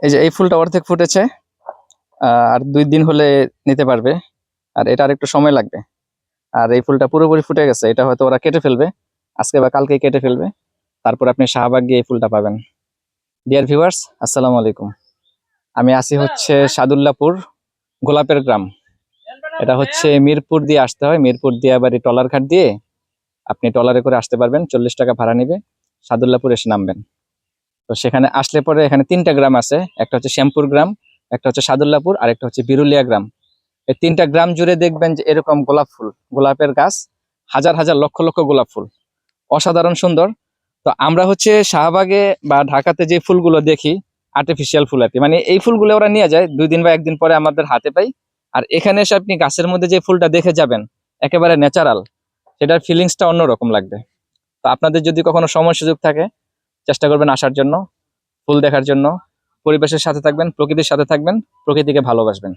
এই যে এই ফুলটা অর্ধেক ফুটেছে আর দুই দিন হলে নিতে পারবে। আর এটা আর একটু সময় লাগবে। আর এই ফুলটা পুরোপুরি ফুটে গেছে, এটা হয়তো ওরা কেটে ফেলবে। আজকে বা কালকে কেটে ফেলবে। তারপর আপনি শাহবাগ গিয়ে এই ফুলটা পাবেন। ডিয়ার ভিউয়ার্স আসসালামু আলাইকুম। আমি আছি হচ্ছে সাদুল্লাপুর গোলাপের গ্রাম। এটা হচ্ছে মিরপুর দিয়ে আসতে হয়। মিরপুর দিয়ে আবার এই টলার ঘাট দিয়ে আপনি টলারে করে আসতে পারবেন। চল্লিশ টাকা ভাড়া নিবে। সাদুল্লাপুর এসে নামবেন। তো সেখানে আসলে পরে এখানে তিনটা গ্রাম আছে। একটা হচ্ছে শ্যামপুর গ্রাম, একটা হচ্ছে সাদুল্লাপুর, আর একটা হচ্ছে বিরুলিয়া গ্রাম। এই তিনটা গ্রাম জুড়ে দেখবেন যে এরকম গোলাপ ফুল, গোলাপের গাছ, হাজার হাজার লক্ষ লক্ষ গোলাপ ফুল। অসাধারণ সুন্দর। তো আমরা হচ্ছে শাহবাগে বা ঢাকাতে যে ফুলগুলো দেখি আর্টিফিশিয়াল ফুল আর কি মানে এই ফুলগুলো ওরা নিয়ে যায়, দুই দিন বা একদিন পরে আমাদের হাতে পাই। আর এখানে এসে আপনি গাছের মধ্যে যে ফুলটা দেখে যাবেন, একেবারে ন্যাচারাল সেটার ফিলিংসটা অন্যরকম লাগবে। তো আপনাদের যদি কখনো সময় সুযোগ থাকে চেষ্টা করবেন আসার জন্য, ফুল দেখার জন্য। পরিবেশের সাথে থাকবেন, প্রকৃতির সাথে থাকবেন, প্রকৃতিকে ভালোবাসবেন।